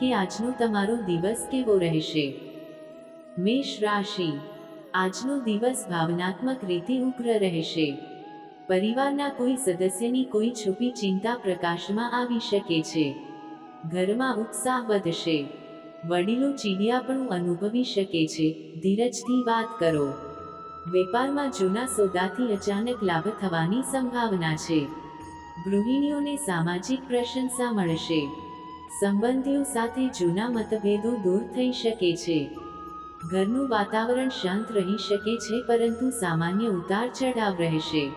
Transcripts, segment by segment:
કે આજનો તમારો દિવસ કેવો રહેશે? મેષ રાશિ. આજનો દિવસ ભાવનાત્મક રીતે ઉગ્ર રહેશે. પરિવારના કોઈ સદસ્યની કોઈ છુપી ચિંતા પ્રકાશમાં આવી શકે છે. ઘરમાં ઉત્સાહ વધશે. વડીલો ચીડિયાપણું અનુભવી શકે છે. ધીરજથી વાત કરો. વેપારમાં જૂના સોદાથી અચાનક લાભ થવાની સંભાવના છે. ગૃહિણીઓને સામાજિક પ્રશંસા મળશે. સંબંધીઓ સાથે જૂના મતભેદો દૂર થઈ શકે છે. ઘરનું વાતાવરણ શાંત રહી શકે છે, પરંતુ સામાન્ય ઉતાર ચઢાવ રહેશે.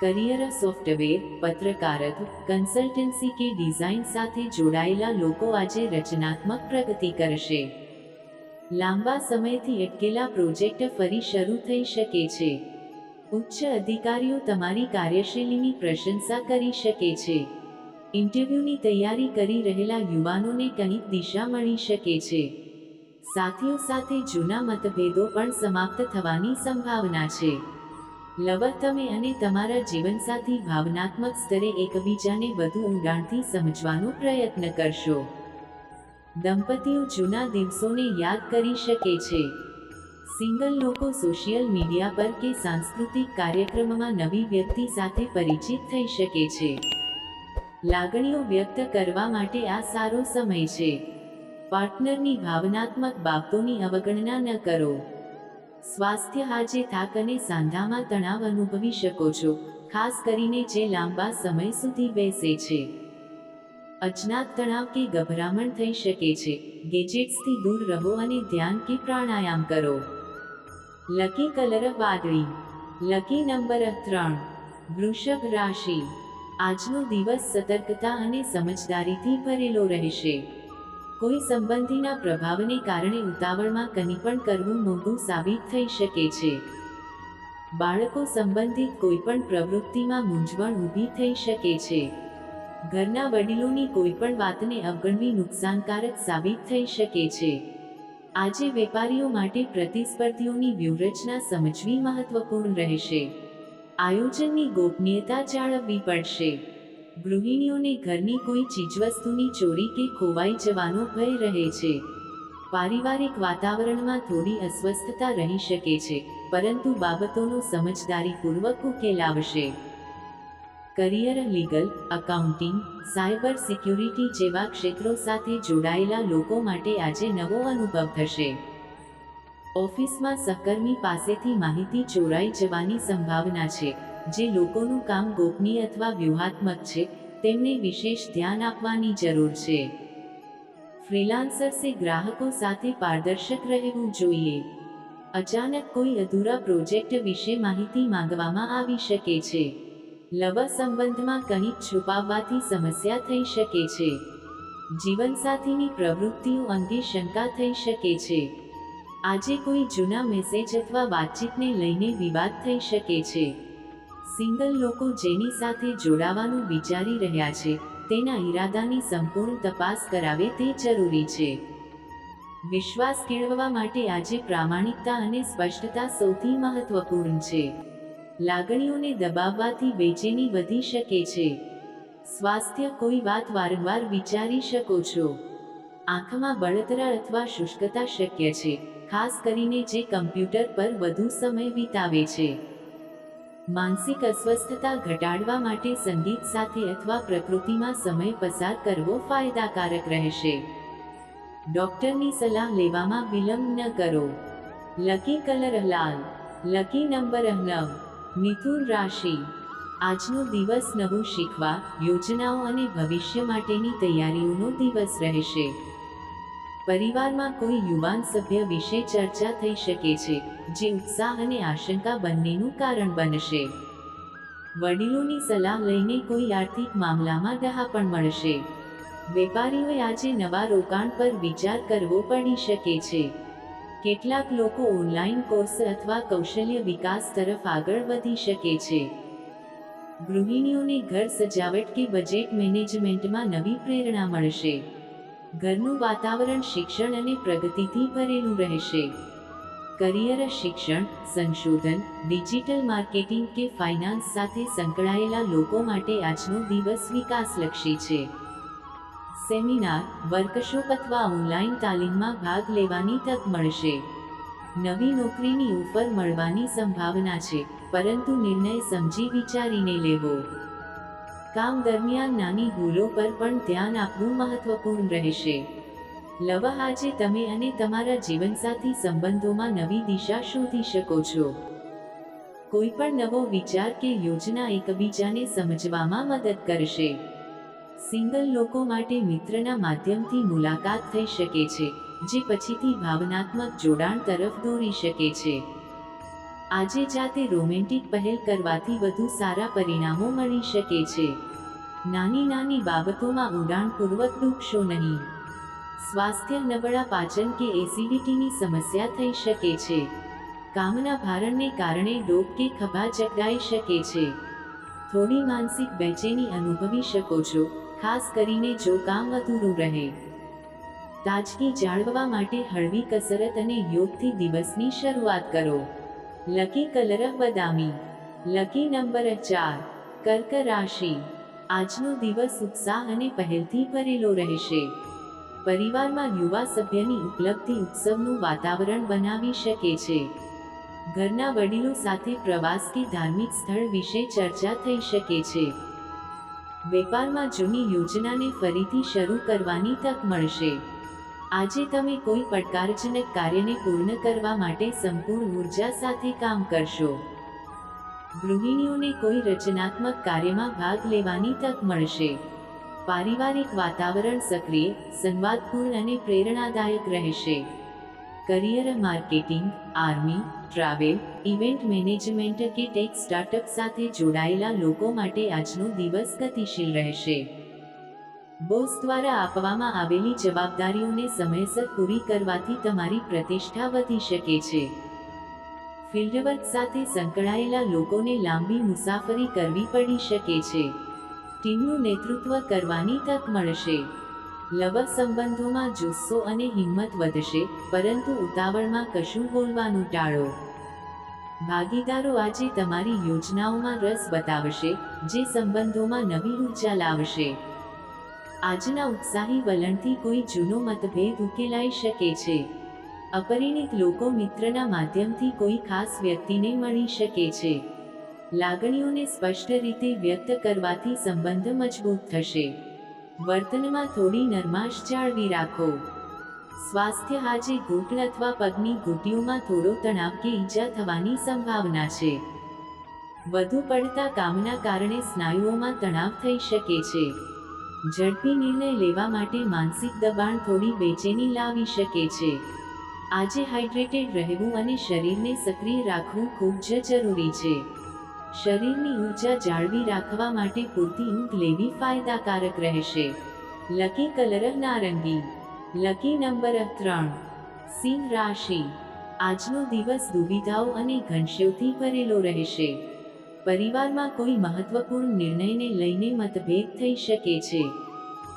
કરિયર, સોફ્ટવેર પત્રકારત્વ કન્સલ્ટન્સી કે ડિઝાઇન સાથે જોડાયેલા લોકો આજે રચનાત્મક પ્રગતિ કરશે. લાંબા સમયથી અટકેલા પ્રોજેક્ટ ફરી શરૂ થઈ શકે છે. ઉચ્ચ અધિકારીઓ તમારી કાર્યશૈલીની પ્રશંસા કરી શકે છે. ઇન્ટરવ્યૂની તૈયારી કરી રહેલા યુવાનોને કંઈક દિશા મળી શકે છે. સાથીઓ સાથે જૂના મતભેદો પણ સમાપ્ત થવાની સંભાવના છે. લવર તમે અને તમારા જીવનસાથી ભાવનાત્મક સ્તરે એકબીજાને વધુ ઊંડાણથી સમજવાનો પ્રયત્ન કરશો. દંપતીઓ જૂના દિવસોને યાદ કરી શકે છે. સિંગલ લોકો સોશિયલ મીડિયા પર કે સાંસ્કૃતિક કાર્યક્રમમાં નવી વ્યક્તિ સાથે પરિચિત થઈ શકે છે. લાગણીઓ વ્યક્ત કરવા માટે આ સારો સમય છે. પાર્ટનરની ભાવનાત્મક બાબતોની અવગણના ન કરો. સ્વાસ્થ્ય આજે થાક અને સાંધામાં તણાવ અનુભવી શકો છો, ખાસ કરીને જે લાંબા સમય સુધી બેસે છે. અજ્ઞાત તણાવ કે ગભરામણ થઈ શકે છે. ગેજેટ્સથી દૂર રહો અને ધ્યાન કે પ્રાણાયામ કરો. લકી કલર વાદળી. લકી નંબર ત્રણ. વૃષભ રાશિ. આજનો દિવસ સતર્કતા અને સમજદારીથી ભરેલો રહેશે. કોઈ સંબંધીના પ્રભાવને કારણે ઉતાવળમાં કંઈ પણ કરવું મોંઘું સાબિત થઈ શકે છે. બાળકો સંબંધિત કોઈપણ પ્રવૃત્તિમાં મૂંઝવણ ઊભી થઈ શકે છે. ઘરના વડીલોની કોઈપણ વાતને અવગણવી નુકસાનકારક સાબિત થઈ શકે છે. આજે વેપારીઓ માટે પ્રતિસ્પર્ધીઓની વ્યૂહરચના સમજવી મહત્વપૂર્ણ રહેશે. આયોજનની ગોપનીયતા જાળવવી પડશે. ગૃહિણીઓને ઘરની કોઈ ચીજવસ્તુની ચોરી કે ખોવાઈ જવાનો ભય રહે છે. પારિવારિક વાતાવરણમાં થોડી અસ્વસ્થતા રહી શકે છે, પરંતુ બાબતોનો સમજદારીપૂર્વક ઉકેલ આવશે. Career, legal, accounting, cyber security જેવા ક્ષેત્રો સાથે જોડાયેલા લોકો માટે આજે નવો અનુભવ થશે. ઓફિસમાં સહકર્મી પાસેથી માહિતી ચોરાઈ જવાની સંભાવના છે, જે લોકોનું કામ ગોપનીય અથવા વ્યૂહાત્મક છે, તેમને વિશેષ ધ્યાન આપવાની જરૂર છે. ફ્રીલાન્સર્સે ગ્રાહકો સાથે પારદર્શક રહેવું જોઈએ. અચાનક કોઈ અધૂરા પ્રોજેક્ટ વિશે માહિતી માંગવામાં આવી શકે છે. લવ સંબંધમાં કંઈક છુપાવવાથી સમસ્યા થઈ શકે છે. જીવનસાથીની પ્રવૃત્તિઓ અંગે શંકા થઈ શકે છે. આજે કોઈ જૂના મેસેજ અથવા વાતચીતને લઈને વિવાદ થઈ શકે છે. સિંગલ લોકો જેની સાથે જોડાવાનું વિચારી રહ્યા છે, તેના ઈરાદાની સંપૂર્ણ તપાસ કરાવે તે જરૂરી છે. વિશ્વાસ કેળવવા માટે આજે પ્રામાણિકતા અને સ્પષ્ટતા સૌથી મહત્વપૂર્ણ છે. લાગણીઓને દબાવવાથી બેચેની વધી શકે છે. સ્વાસ્થ્ય કોઈ વાત વારંવાર વિચારી શકો છો. આંખમાં બળતરા અથવા શુષ્કતા શક્ય છે. ખાસ કરીને જે કમ્પ્યુટર પર વધુ સમય વિતાવે છે. માનસિક અસ્વસ્થતા ઘટાડવા માટે સંગીત સાથે અથવા પ્રકૃતિમાં સમય પસાર કરવો ફાયદાકારક રહેશે. ડોક્ટરની સલાહ લેવામાં વિલંબ ન કરો. લકી કલર લાલ, લકી નંબર નવ મિથુન રાશિ. આજનો દિવસ નવું શીખવા, યોજનાઓ અને ભવિષ્ય માટેની તૈયારીઓનો દિવસ રહેશે. પરિવારમાં કોઈ યુવાન સભ્ય વિશે ચર્ચા થઈ શકે છે, જે ઉત્સાહ અને આશંકા બંનેનું કારણ બનશે. વડીલોની સલાહ લઈને કોઈ આર્થિક મામલામાં ડહાપણ મળશે. વેપારીઓએ આજે નવા રોકાણ પર વિચાર કરવો પડી શકે છે. કેટલાક લોકો ઓનલાઈન કોર્સ અથવા કૌશલ્ય વિકાસ તરફ આગળ વધી શકે છે. ગૃહિણીઓને ઘર સજાવટ કે બજેટ મેનેજમેન્ટમાં નવી પ્રેરણા મળશે. ઘરનું વાતાવરણ શિક્ષણ અને પ્રગતિથી ભરેલું રહેશે. કરિયર શિક્ષણ, સંશોધન, ડિજિટલ માર્કેટિંગ કે ફાઇનાન્સ સાથે સંકળાયેલા લોકો માટે આજનો દિવસ વિકાસલક્ષી છે. સેમિનાર, વર્કશોપ અથવા ઓનલાઈન તાલીમમાં ભાગ લેવાની તક મળશે. નવી નોકરીની ઓફર મળવાની સંભાવના છે, પરંતુ નિર્ણય સમજી વિચારીને લેવો. કામ દરમિયાન નાની ભૂલો પર પણ ધ્યાન આપવું મહત્વપૂર્ણ રહેશે. લવા આજે તમે અને તમારા જીવનસાથી સંબંધોમાં નવી દિશા શોધી શકો છો. કોઈ પણ નવો વિચાર કે યોજના એકબીજાને સમજવામાં મદદ કરશે. સિંગલ લોકો માટે મિત્રના માધ્યમથી મુલાકાત થઈ શકે છે, જે પછીથી ભાવનાત્મક જોડાણ તરફ દોરી શકે છે. આજે જાતે રોમેન્ટિક પહેલ કરવાથી વધુ સારા પરિણામો મળી શકે છે. નાની નાની બાબતોમાં ઊંડાણપૂર્વક ડૂબશો નહીં. સ્વાસ્થ્ય નબળા પાચન કે એસિડિટીની સમસ્યા થઈ શકે છે. કામના ભારણને કારણે ડોક કે ખભા ચકડાઈ શકે છે. થોડી માનસિક બેચેની અનુભવી શકો છો, ખાસ કરીને જો કામ અધૂરું રહે. તાજગી જાળવવા માટે હળવી કસરત અને યોગથી દિવસની શરૂઆત કરો. લકી કલરહ બદામી લકી નંબર ચાર કર્ક રાશિ આજનો દિવસ ઉત્સાહ અને પહેલથી ભરેલો રહેશે પરિવારમાં યુવા સભ્યની ઉપલબ્ધિ ઉત્સવનું વાતાવરણ બનાવી શકે છે ઘરના વડીલો સાથે પ્રવાસ કે ધાર્મિક સ્થળ વિશે ચર્ચા થઈ શકે છે વેપારમાં જૂની યોજનાને ફરીથી શરૂ કરવાની તક મળશે આજે તમે કોઈ પડકારજનક કાર્યને પૂર્ણ કરવા માટે સંપૂર્ણ ઊર્જા સાથે કામ કરશો. ગૃહિણીઓને કોઈ રચનાત્મક કાર્યમાં ભાગ લેવાની તક મળશે. પારિવારિક વાતાવરણ સક્રિય, સંવાદપૂર્ણ અને પ્રેરણાદાયક રહેશે. Career marketing, army, travel, event management કે ટેક સ્ટાર્ટઅપ સાથે જોડાયેલા લોકો માટે આજનો દિવસ ગતિશીલ રહેશે. બોસ દ્વારા આપવામાં આવેલી જવાબદારીઓને સમયસર પૂરી કરવાથી તમારી પ્રતિષ્ઠા વધી શકે છે. ફિલ્ડવર્ક સાથે સંકળાયેલા લોકોને લાંબી મુસાફરી કરવી પડી શકે છે. ટીમનું નેતૃત્વ કરવાની તક મળશે. લવ સંબંધોમાં જુસ્સો અને હિંમત વધશે, પરંતુ ઉતાવળમાં કશું બોલવાનું ટાળો. ભાગીદારો આજે તમારી યોજનાઓમાં રસ બતાવશે, જે સંબંધોમાં નવી ઊર્જા લાવશે. આજના ઉત્સાહી વલણથી કોઈ જૂનો મતભેદ ઉકેલાઈ શકે છે. અપરિણિત લોકો મિત્રના માધ્યમથી કોઈ ખાસ વ્યક્તિને મળી શકે છે. લાગણીઓને સ્પષ્ટ રીતે વ્યક્ત કરવાથી સંબંધ મજબૂત થશે. વર્તનમાં થોડી નરમાશ જાળવી રાખો. સ્વાસ્થ્ય આજે ઘૂંટણ અથવા પગની ઘૂંટીઓમાં થોડો તણાવ કે ઈજા થવાની સંભાવના છે. વધુ પડતા કામના કારણે સ્નાયુઓમાં તણાવ થઈ શકે છે. ઝડપી નિર્ણય લેવા માટે માનસિક દબાણ થોડી બેચેની લાવી શકે છે. આજે હાઇડ્રેટેડ રહેવું અને શરીરને સક્રિય રાખવું ખૂબ જ જરૂરી છે. શરીરની ઊર્જા જાળવી રાખવા માટે પૂરતી ઊંઘ લેવી ફાયદાકારક રહેશે. લકી કલર નારંગી. લકી નંબર ત્રણ. સિંહ રાશિ. આજનો દિવસ દુવિધાઓ અને ઘનશ્યોથી ભરેલો રહેશે. પરિવારમાં કોઈ મહત્વપૂર્ણ નિર્ણયને લઈને મતભેદ થઈ શકે છે.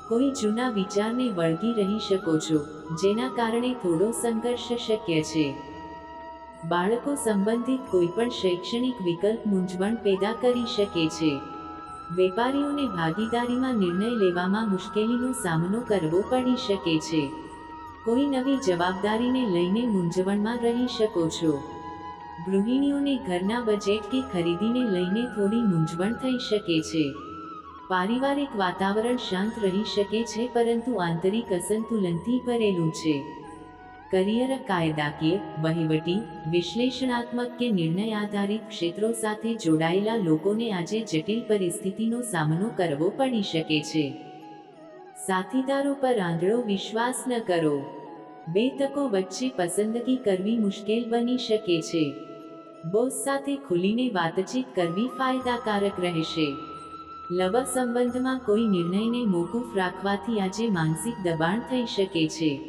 કોઈ જૂના વિચારને વળગી રહી શકો છો, જેના કારણે થોડો સંઘર્ષ શક્ય છે. બાળકો સંબંધિત કોઈપણ શૈક્ષણિક વિકલ્પ મૂંઝવણ પેદા કરી શકે છે. વેપારીઓને ભાગીદારીમાં નિર્ણય લેવામાં મુશ્કેલીનો સામનો કરવો પડી શકે છે. કોઈ નવી જવાબદારીને લઈને મૂંઝવણમાં રહી શકો છો. ગૃહિણીઓને ઘરના બજેટ કે ખરીદીને લઈને થોડી મૂંઝવણ થઈ શકે છે. પારિવારિક વાતાવરણ શાંત રહી શકે છે, પરંતુ આંતરિક અસંતુલનથી ભરેલું છે. કરિયર કાયદાકીય, વહીવટી, વિશ્લેષણાત્મક કે નિર્ણય આધારિત ક્ષેત્રો સાથે જોડાયેલા લોકોને આજે જટિલ પરિસ્થિતિનો સામનો કરવો પડી શકે છે. સાથીદારો પર આંધળો વિશ્વાસ ન કરો. બે તકો વચ્ચે પસંદગી કરવી મુશ્કેલ બની શકે છે. બોસ સાથે ખુલીને વાતચીત કરવી ફાયદાકારક રહેશે. લવ સંબંધમાં કોઈ નિર્ણયને મોકૂફ રાખવાથી આજે માનસિક દબાણ થઈ શકે છે.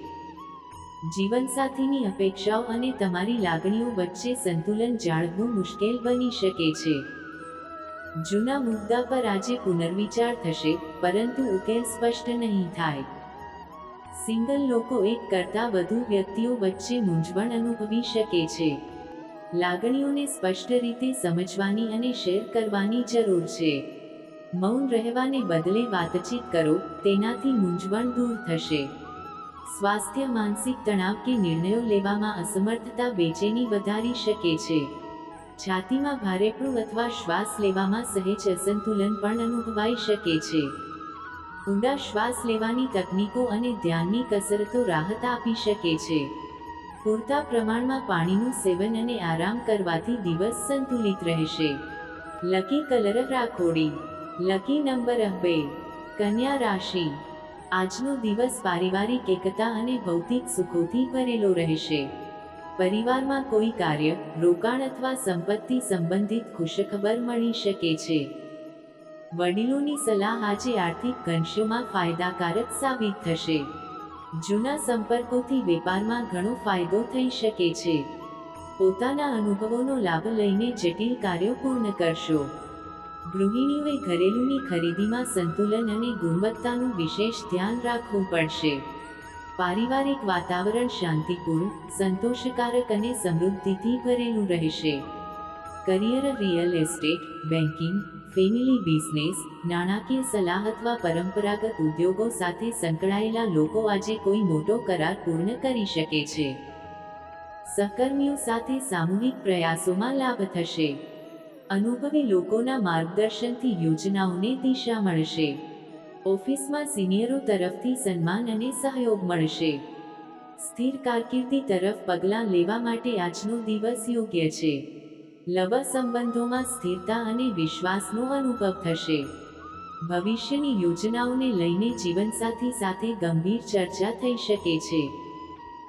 જીવનસાથીની અપેક્ષાઓ અને તમારી લાગણીઓ વચ્ચે સંતુલન જાળવવું મુશ્કેલ બની શકે છે. જૂના મુદ્દા પર આજે પુનર્વિચાર થશે, પરંતુ ઉકેલ સ્પષ્ટ નહીં થાય. સિંગલ લોકો એક કરતાં વધુ વ્યક્તિઓ વચ્ચે મૂંઝવણ અનુભવી શકે છે. લાગણીઓને સ્પષ્ટ રીતે સમજવાની અને શેર કરવાની જરૂર છે. મૌન રહેવાને બદલે વાતચીત કરો, તેનાથી મૂંઝવણ દૂર થશે. સ્વાસ્થ્ય, માનસિક તણાવ કે નિર્ણયો લેવામાં અસમર્થતા બેચેની વધારી શકે છે. છાતીમાં ભારેપણું અથવા શ્વાસ લેવામાં સહેજ અસંતુલન પણ અનુભવાઈ શકે છે. ઊંડા શ્વાસ લેવાની તકનીકો અને ધ્યાનની કસરતો રાહત આપી શકે છે. પૂરતા પ્રમાણમાં પાણીનું સેવન અને આરામ કરવાથી દિવસ સંતુલિત રહેશે. લકી કલર રાખોડી. લકી નંબર બે. કન્યા રાશિ. આજનો દિવસ પારિવારિક એકતા અને ભૌતિક સુખોથી ભરેલો રહેશે. પરિવારમાં કોઈ કાર્ય, રોકાણ અથવા સંપત્તિ સંબંધિત ખુશખબર મળી શકે છે. વડીલોની સલાહ આજે આર્થિક ઘનશ્યોમાં ફાયદાકારક સાબિત થશે. જૂના સંપર્કોથી વેપારમાં ઘણો ફાયદો થઈ શકે છે. પોતાના અનુભવોનો લાભ લઈને જટિલ કાર્યો પૂર્ણ કરશો. ગૃહિણીઓએ ઘરેલુની ખરીદીમાં સંતુલન અને ગુણવત્તાનું વિશેષ ધ્યાન રાખવું પડશે. પારિવારિક વાતાવરણ શાંતિપૂર્ણ, સંતોષકારક અને સમૃદ્ધિથી ભરેલું રહેશે. Career, real estate banking family business, નાણાકીય સલાહ અથવા પરંપરાગત ઉદ્યોગો સાથે સંકળાયેલા લોકો આજે કોઈ મોટો કરાર પૂર્ણ કરી શકે છે. સહકર્મીઓ સાથે સામૂહિક પ્રયાસોમાં લાભ થશે. અનુભવી લોકોના માર્ગદર્શનથી યોજનાઓને દિશા મળશે. ઓફિસમાં સિનિયરો તરફથી સન્માન અને સહયોગ મળશે. સ્થિર કારકિર્દી તરફ પગલાં લેવા માટે આજનો દિવસ યોગ્ય છે. લવ સંબંધોમાં સ્થિરતા અને વિશ્વાસનો અનુભવ થશે. ભવિષ્યની યોજનાઓને લઈને જીવનસાથી સાથે ગંભીર ચર્ચા થઈ શકે છે.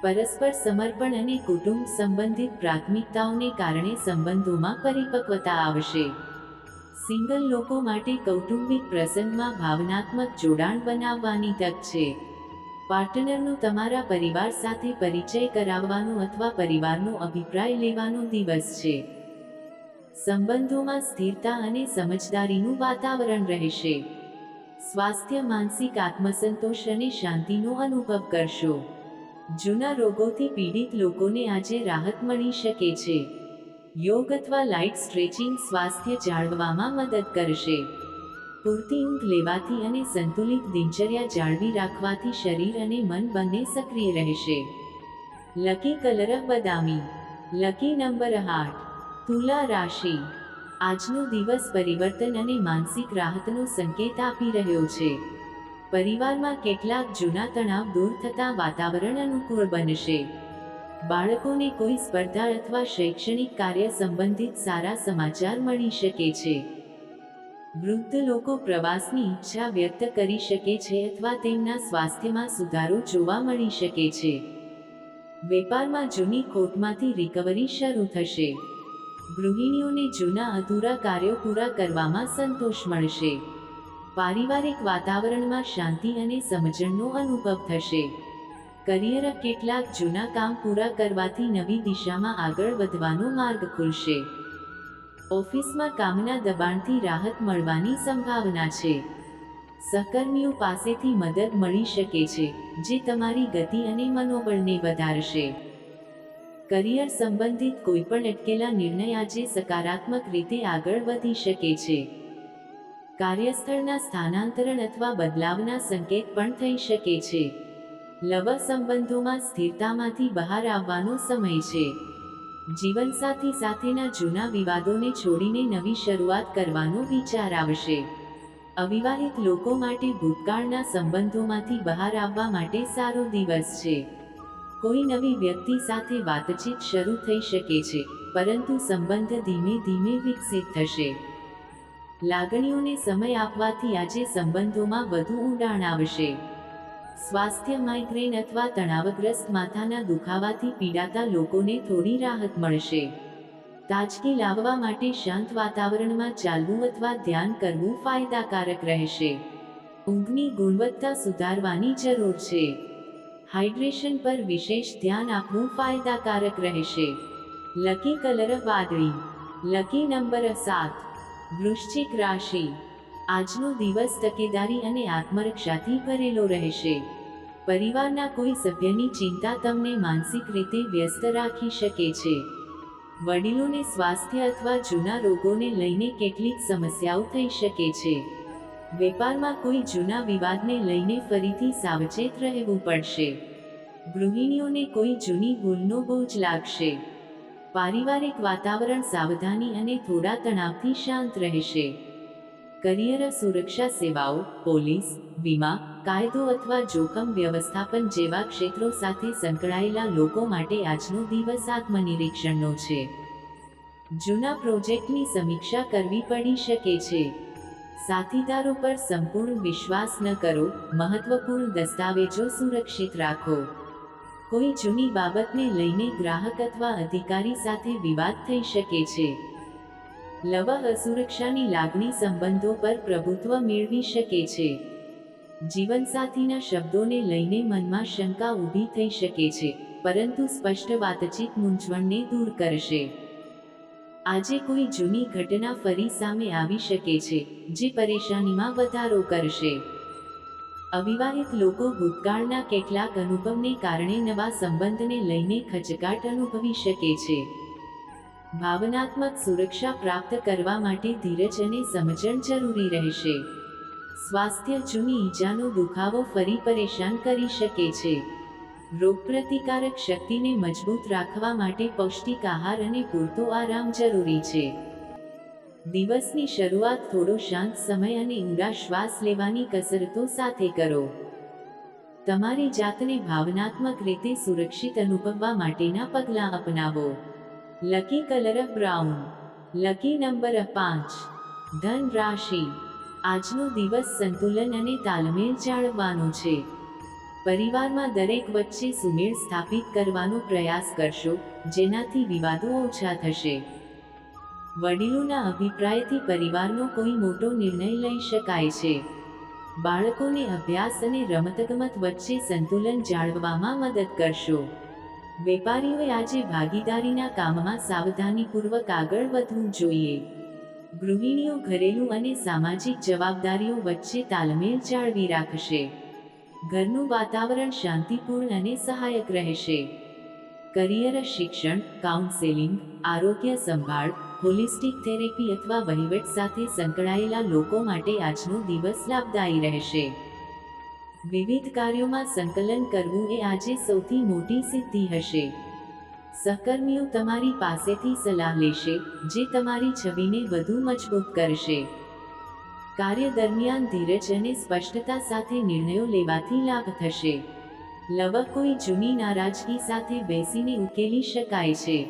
પરસ્પર સમર્પણ અને કુટુંબ સંબંધિત પ્રાથમિકતાઓને કારણે સંબંધોમાં પરિપક્વતા આવશે. સિંગલ લોકો માટે કૌટુંબિક પ્રસંગમાં ભાવનાત્મક જોડાણ બનાવવાની તક છે. પાર્ટનરનો તમારા પરિવાર સાથે પરિચય કરાવવાનો અથવા પરિવારનો અભિપ્રાય લેવાનો દિવસ છે. સંબંધોમાં સ્થિરતા અને સમજદારીનું વાતાવરણ રહેશે. સ્વાસ્થ્ય, માનસિક આત્મસંતોષ અને શાંતિનો અનુભવ કરશો. જૂના રોગોથી પીડિત લોકોને આજે રાહત મળી શકે છે. યોગ અથવા લાઇટ સ્ટ્રેચિંગ સ્વાસ્થ્ય જાળવવામાં મદદ કરશે. પૂરતી ઊંઘ લેવાથી અને સંતુલિત દિનચર્યા જાળવી રાખવાથી શરીર અને મન બંને સક્રિય રહેશે. લકી કલર બદામી. લકી નંબર આઠ. તુલા રાશિ. આજનો દિવસ પરિવર્તન અને માનસિક રાહતનો સંકેત આપી રહ્યો છે. પરિવારમાં કેટલાક જૂના તણાવ દૂર થતાં વાતાવરણ અનુકૂળ બનશે. બાળકોને કોઈ સ્પર્ધા અથવા શૈક્ષણિક કાર્ય સંબંધિત સારા સમાચાર મળી શકે છે. વૃદ્ધ લોકો પ્રવાસની ઈચ્છા વ્યક્ત કરી શકે છે અથવા તેમના સ્વાસ્થ્યમાં સુધારો જોવા મળી શકે છે. વેપારમાં જૂની ખોટમાંથી રિકવરી શરૂ થશે. ગૃહિણીઓને જૂના અધૂરા કાર્યો પૂરા કરવામાં સંતોષ મળશે. પારિવારિક વાતાવરણમાં શાંતિ અને સમજણનો અનુભવ થશે. કરિયર કેટલાક જૂના કામ પૂરા કરવાથી નવી દિશામાં આગળ વધવાનો માર્ગ ખુલશે. ઓફિસમાં કામના દબાણથી રાહત મળવાની સંભાવના છે. સહકર્મીઓ પાસેથી મદદ મળી શકે છે, જે તમારી ગતિ અને મનોબળને વધારશે. કરિયર સંબંધિત કોઈપણ અટકેલા નિર્ણય આજે સકારાત્મક રીતે આગળ વધી શકે છે. કાર્યસ્થળના સ્થાનાંતરણ અથવા બદલાવના સંકેત પણ થઈ શકે છે. લવ સંબંધોમાં સ્થિરતામાંથી બહાર આવવાનો સમય છે. જીવનસાથી સાથેના જૂના વિવાદોને છોડીને નવી શરૂઆત કરવાનો વિચાર આવશે. અવિવાહિત લોકો માટે ભૂતકાળના સંબંધોમાંથી બહાર આવવા માટે સારો દિવસ છે. કોઈ નવી વ્યક્તિ સાથે વાતચીત શરૂ થઈ શકે છે, પરંતુ સંબંધ ધીમે ધીમે વિકસિત થશે. લાગણીઓને સમય આપવાથી આજે સંબંધોમાં વધુ ઊંડાણ આવશે. સ્વાસ્થ્ય માઇગ્રેન અથવા તણાવગ્રસ્ત માથાના દુખાવાથી પીડાતા લોકોને થોડી રાહત મળશે. તાજગી લાવવા માટે શાંત વાતાવરણમાં ચાલવું અથવા ધ્યાન કરવું ફાયદાકારક રહેશે. ઊંઘની ગુણવત્તા સુધારવાની જરૂર છે. હાઇડ્રેશન પર વિશેષ ધ્યાન આપવું ફાયદાકારક રહેશે. લકી કલર વાદળી લકી નંબર સાત વૃશ્ચિક રાશિ. આજનો દિવસ તકેદારી અને આત્મરક્ષાથી ભરેલો રહેશે. પરિવારના કોઈ સભ્યની ચિંતા તમને માનસિક રીતે વ્યસ્ત રાખી શકે છે. વડીલોને સ્વાસ્થ્ય અથવા જૂના રોગોને લઈને કેટલીક સમસ્યાઓ થઈ શકે છે. વેપારમાં કોઈ જૂના વિવાદને લઈને ફરીથી સાવચેત રહેવું પડશે. ગૃહિણીઓને કોઈ જૂની ભૂલનો બોજ લાગશે. પારિવારિક વાતાવરણ સાવધાની અને થોડા તણાવથી શાંત રહેશે. કરિયર સુરક્ષા સેવાઓ, પોલીસ, વીમા, કાયદો અથવા જોખમ વ્યવસ્થાપન જેવા ક્ષેત્રો સાથે સંકળાયેલા લોકો માટે આજનો દિવસ આત્મનિરીક્ષણનો છે. જૂના પ્રોજેક્ટની સમીક્ષા કરવી પડી શકે છે. સાથીદારો પર સંપૂર્ણ વિશ્વાસ ન કરો, મહત્વપૂર્ણ દસ્તાવેજો સુરક્ષિત રાખો. કોઈ જૂની બાબતને લઈને ગ્રાહક અથવા અધિકારી સાથે વિવાદ થઈ શકે છે. લવ અસુરક્ષાની લાગણી સંબંધો પર પ્રભુત્વ મેળવી શકે છે. જીવનસાથીના શબ્દોને લઈને મનમાં શંકા ઊભી થઈ શકે છે, પરંતુ સ્પષ્ટ વાતચીત મૂંઝવણને દૂર કરશે. આજે કોઈ જૂની ઘટના ફરી સામે આવી શકે છે, જે પરેશાનીમાં વધારો કરશે. અવિવાહિત લોકો ભૂતકાળના કેટલાક અનુભવને કારણે નવા સંબંધને લઈને ખચકાટ અનુભવી શકે છે. ભાવનાત્મક સુરક્ષા પ્રાપ્ત કરવા માટે ધીરજ અને સમજણ જરૂરી રહેશે. સ્વાસ્થ્ય જૂની ઈજાનો દુખાવો ફરી પરેશાન કરી શકે છે. રોગપ્રતિકારક શક્તિને મજબૂત રાખવા માટે પૌષ્ટિક આહાર અને પૂરતો આરામ જરૂરી છે. દિવસની શરૂઆત થોડો શાંત સમય અને ઊંડા શ્વાસ લેવાની કસરતો સાથે કરો. તમારી જાતને ભાવનાત્મક રીતે સુરક્ષિત અનુભવવા માટેના પગલાં અપનાવો. Lucky colour brown lucky number પાંચ. ધન રાશિ આજનો દિવસ સંતુલન અને તાલમેલ જાળવવાનો છે. પરિવારમાં દરેક વચ્ચે સુમેળ સ્થાપિત કરવાનો પ્રયાસ કરશો, જેનાથી વિવાદો ઓછા થશે. વડીલોના અભિપ્રાયથી પરિવારનો કોઈ મોટો નિર્ણય લઈ શકાય છે. બાળકોને અભ્યાસ અને રમતગમત વચ્ચે સંતુલન જાળવવામાં મદદ કરશો. વેપારીઓએ આજે ભાગીદારીના કામમાં સાવધાનીપૂર્વક આગળ વધવું જોઈએ. ગૃહિણીઓ ઘરેલું અને સામાજિક જવાબદારીઓ વચ્ચે તાલમેલ જાળવી રાખશે. ઘરનું વાતાવરણ શાંતિપૂર્ણ અને સહાયક રહેશે. કરિયર, શિક્ષણ કાઉન્સેલિંગ આરોગ્ય સંભાળ હોલિસ્ટિક થેરેપી અથવા વહીવટ સાથે સંકળાયેલા લોકો માટે આજનો દિવસ લાભદાયી રહેશે. વિવિધ કાર્યોમાં સંકલન કરવું એ આજે સૌથી મોટી સિદ્ધિ હશે. સહકર્મીઓ તમારી પાસેથી સલાહ લેશે, જે તમારી છબીને વધુ મજબૂત કરશે. કાર્ય દરમિયાન ધીરજ અને સ્પષ્ટતા સાથે નિર્ણયો લેવાથી લાભ થશે. લવ કોઈ જૂની નારાજગી સાથે બેસીને ઉકેલી શકાય છે.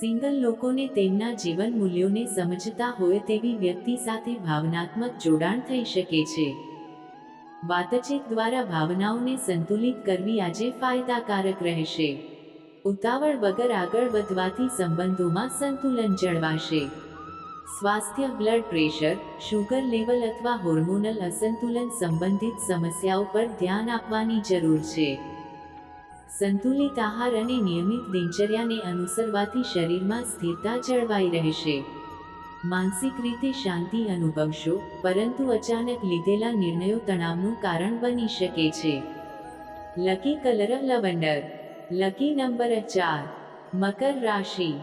સિંગલ લોકોને તેમના જીવન મૂલ્યોને સમજતા હોય તેવી વ્યક્તિ સાથે ભાવનાત્મક જોડાણ થઈ શકે છે. વાતચીત દ્વારા ભાવનાઓને સંતુલિત કરવી આજે ફાયદાકારક રહેશે. ઉતાવળ વગર આગળ વધવાથી સંબંધોમાં સંતુલન જળવાશે. સ્વાસ્થ્ય, બ્લડ પ્રેશર, શુગર લેવલ અથવા હોર્મોનલ અસંતુલન સંબંધિત સમસ્યાઓ પર ધ્યાન આપવાની જરૂર છે. સંતુલિત આહાર અને નિયમિત દિનચર્યાને અનુસરવાથી શરીરમાં સ્થિરતા જળવાઈ રહેશે. માનસિક રીતે શાંતિ અનુભવશો, પરંતુ અચાનક લીધેલા નિર્ણયો તણાવનું કારણ બની શકે છે. Lucky colour lavender lucky number ચાર, મકર રાશિ.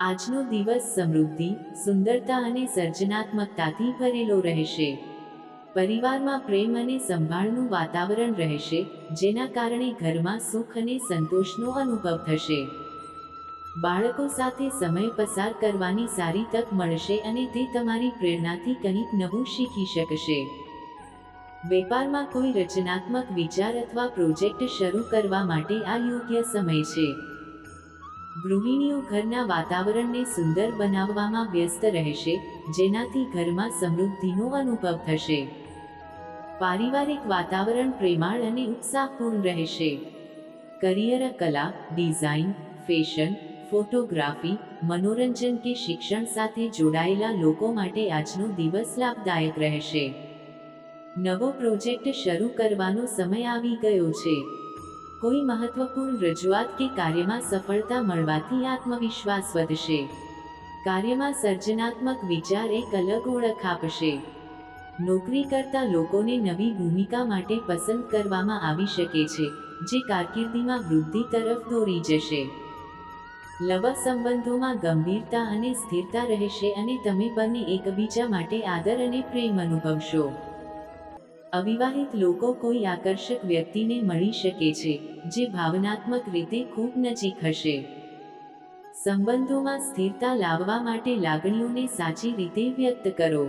આજનો દિવસ સમૃદ્ધિ, સુંદરતા અને સર્જનાત્મકતાથી ભરેલો રહેશે. પરિવારમાં પ્રેમ અને સંભાળનું વાતાવરણ રહેશે, જેના કારણે ઘરમાં સુખ અને સંતોષનો અનુભવ થશે. બાળકો સાથે સમય પસાર કરવાની સારી તક મળશે અને તે તમારી પ્રેરણાથી કંઈક નવું શીખી શકશે. વેપારમાં કોઈ રચનાત્મક વિચાર અથવા પ્રોજેક્ટ શરૂ કરવા માટે આ યોગ્ય સમય છે. ગૃહિણીઓ ઘરના વાતાવરણને સુંદર બનાવવામાં વ્યસ્ત રહેશે, જેનાથી ઘરમાં સમૃદ્ધિનો અનુભવ થશે. પારિવારિક વાતાવરણ પ્રેમાળ અને ઉત્સાહપૂર્ણ રહેશે. કરિયર, કલા, ડિઝાઇન, ફેશન, ફોટોગ્રાફી, મનોરંજન કે શિક્ષણ સાથે જોડાયેલા લોકો માટે આજનો દિવસ લાભદાયક રહેશે. નવો પ્રોજેક્ટ શરૂ કરવાનો સમય આવી ગયો છે. કોઈ મહત્વપૂર્ણ રજૂઆત કે કાર્યમાં સફળતા મળવાથી આત્મવિશ્વાસ વધશે. કાર્યમાં સર્જનાત્મક વિચાર એક અલગ ઓળખ આપશે. નોકરી કરતા લોકોને નવી ભૂમિકા માટે પસંદ કરવામાં આવી શકે છે, જે કારકિર્દીમાં વૃદ્ધિ તરફ દોરી જશે. લવ સંબંધોમાં ગંભીરતા અને સ્થિરતા રહેશે અને તમે બંને એકબીજા માટે આદર અને પ્રેમ અનુભવશો. અવિવાહિત લોકો કોઈ આકર્ષક વ્યક્તિને મળી શકે છે, જે ભાવનાત્મક રીતે ખૂબ નજીક હશે. સંબંધોમાં સ્થિરતા લાવવા માટે લાગણીઓને સાચી રીતે વ્યક્ત કરો.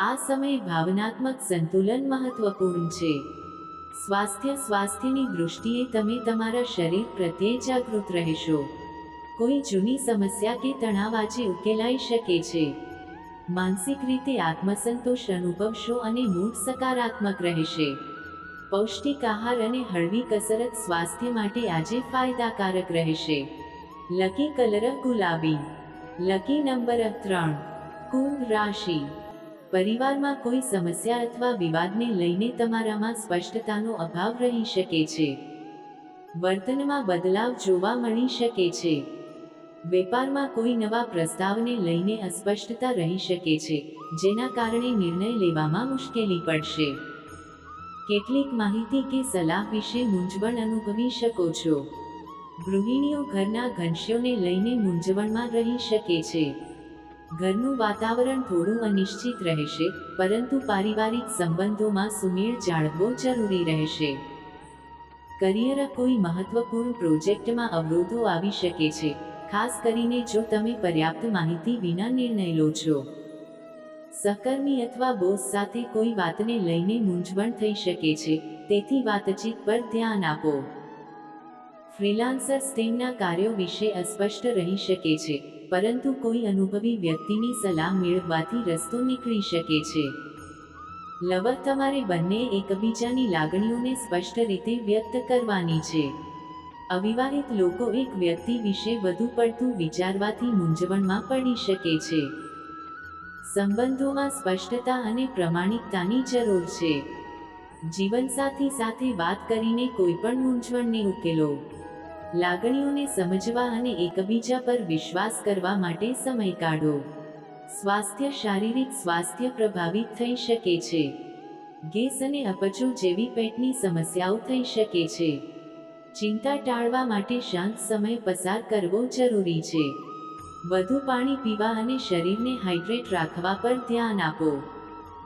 આ સમય ભાવનાત્મક સંતુલન મહત્વપૂર્ણ છે. સ્વાસ્થ્ય સ્વાસ્થ્યની દૃષ્ટિએ તમે તમારા શરીર પ્રત્યે જાગૃત રહેશો. કોઈ જૂની સમસ્યા કે તણાવ આજે ઉકેલાઈ શકે છે. માનસિક રીતે આત્મસંતોષ અનુભવશો અને મૂડ સકારાત્મક રહેશે. પૌષ્ટિક આહાર અને હળવી કસરત સ્વાસ્થ્ય માટે આજે ફાયદાકારક રહેશે. લકી કલર ગુલાબી. લકી નંબર ત્રણ. કુંભ રાશિ. પરિવારમાં કોઈ સમસ્યા અથવા વિવાદને લઈને તમારામાં સ્પષ્ટતાનો અભાવ રહી શકે છે. વર્તનમાં બદલાવ જોવા મળી શકે છે. વેપારમાં કોઈ નવા પ્રસ્તાવને લઈને અસ્પષ્ટતા રહી શકે છે, જેના કારણે નિર્ણય લેવામાં મુશ્કેલી પડશે. કેટલીક માહિતી કે સલાહ વિશે મૂંઝવણ અનુભવી શકો છો. ગૃહિણીઓ ઘરના ઘનશ્યોને લઈને મૂંઝવણમાં રહી શકે છે. ઘરનું વાતાવરણ થોડું અનિશ્ચિત રહેશે, પરંતુ પારિવારિક સંબંધોમાં સુમેળ જાળવવો જરૂરી રહેશે. કરિયર કોઈ મહત્વપૂર્ણ પ્રોજેક્ટમાં અવરોધો આવી શકે છે ખાસ કરીને જો તમે પર્યાપ્ત માહિતી વિના નિર્ણય લો છો. સહકર્મી અથવા બોસ સાથે કોઈ વાતને લઈને મૂંઝવણ થઈ શકે છે, તેથી વાતચીત પર ધ્યાન આપો. ફ્રીલાન્સર્સ તેમના કાર્યો વિશે અસ્પષ્ટ રહી શકે છે, પરંતુ કોઈ અનુભવી વ્યક્તિની સલાહ મેળવવાથી રસ્તો નીકળી શકે છે. લવર તમારે બંને એકબીજાની લાગણીઓને સ્પષ્ટ રીતે વ્યક્ત કરવાની છે. અવિવાહિત લોકો એક વ્યક્તિ વિશે વધુ પડતું વિચારવાથી મૂંઝવણમાં પડી શકે છે. સંબંધોમાં સ્પષ્ટતા અને પ્રમાણિકતાની જરૂર છે. જીવનસાથી સાથે વાત કરીને કોઈપણ મૂંઝવણને ઉકેલો. લાગણીઓને સમજવા અને એકબીજા પર વિશ્વાસ કરવા માટે સમય કાઢો. સ્વાસ્થ્ય શારીરિક સ્વાસ્થ્ય પ્રભાવિત થઈ શકે છે. ગેસ અને અપચો જેવી પેટની સમસ્યાઓ થઈ શકે છે. ચિંતા ટાળવા માટે શાંત સમય પસાર કરવો જરૂરી છે. વધુ પાણી પીવા અને શરીરને હાઇડ્રેટ રાખવા પર ધ્યાન આપો.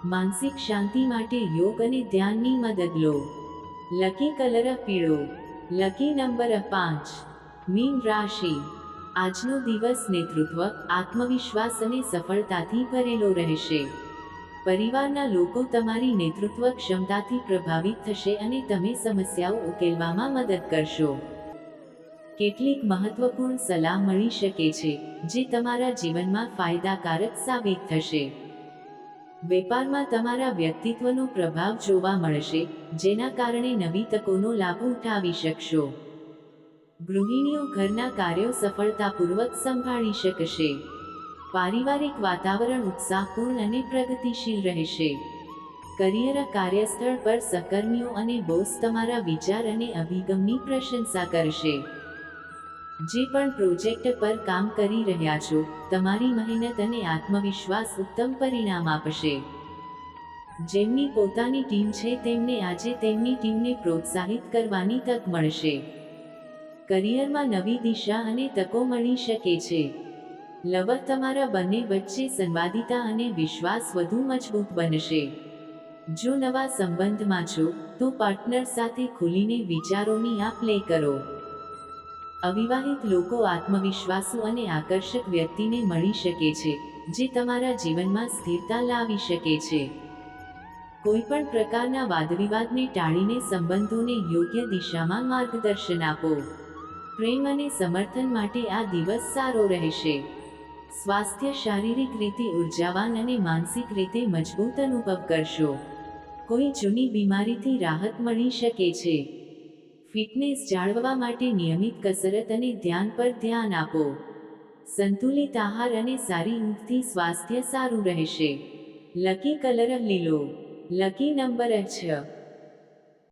માનસિક શાંતિ માટે યોગ અને ધ્યાનની મદદ લો. લકી કલર પીળો. લકી નંબર પાંચ. મીન રાશિ. આજનો દિવસ નેતૃત્વ, આત્મવિશ્વાસ અને સફળતાથી ભરેલો રહેશે. પરિવારના લોકો તમારી નેતૃત્વ ક્ષમતાથી પ્રભાવિત થશે અને તમે સમસ્યાઓ ઉકેલવામાં મદદ કરશો. કેટલીક મહત્વપૂર્ણ સલાહ મળી શકે છે, જે તમારા જીવનમાં ફાયદાકારક સાબિત થશે. વેપારમાં તમારા વ્યક્તિત્વનો પ્રભાવ જોવા મળશે, જેના કારણે નવી તકોનો લાભ ઉઠાવી શકશો. ગૃહિણીઓ ઘરના કાર્યો સફળતાપૂર્વક સંભાળી શકશે. પારિવારિક વાતાવરણ ઉત્સાહપૂર્ણ અને પ્રગતિશીલ રહેશે. કરિયર કાર્યસ્થળ પર સહકર્મીઓ અને બોસ તમારા વિચાર અને અભિગમની પ્રશંસા કરશે. જે પણ પ્રોજેક્ટ પર કામ કરી રહ્યા છો, તમારી મહેનત અને આત્મવિશ્વાસ ઉત્તમ પરિણામ આપશે. જેમની પોતાની ટીમ છે, તેમને આજે તેમની ટીમને પ્રોત્સાહિત કરવાની તક મળશે. કરિયરમાં નવી દિશા અને તકો મળી શકે છે. લવર તમારા બંને વચ્ચે સંવાદિતા અને વિશ્વાસ વધુ મજબૂત બનશે. જો નવા સંબંધમાં છો, તો પાર્ટનર સાથે ખુલીને વિચારોની આપ લે કરો. અવિવાહિત લોકો આત્મવિશ્વાસુ અને આકર્ષક વ્યક્તિને મળી શકે છે, જે તમારા જીવનમાં સ્થિરતા લાવી શકે છે. કોઈપણ પ્રકારના વાદવિવાદને ટાળીને સંબંધોને યોગ્ય દિશામાં માર્ગદર્શન આપો. પ્રેમ અને સમર્થન માટે આ દિવસ સારો રહેશે. સ્વાસ્થ્ય શારીરિક રીતે ઉર્જાવાન અને માનસિક રીતે મજબૂત અનુભવ કરશો. કોઈ જૂની બીમારીથી રાહત મળી શકે છે. ફિટનેસ જાળવવા માટે નિયમિત કસરત અને ધ્યાન પર ધ્યાન આપો. સંતુલિત આહાર અને સારી ઊંઘથી સ્વાસ્થ્ય સારું રહેશે. લકી કલર લીલો. લકી નંબર છ.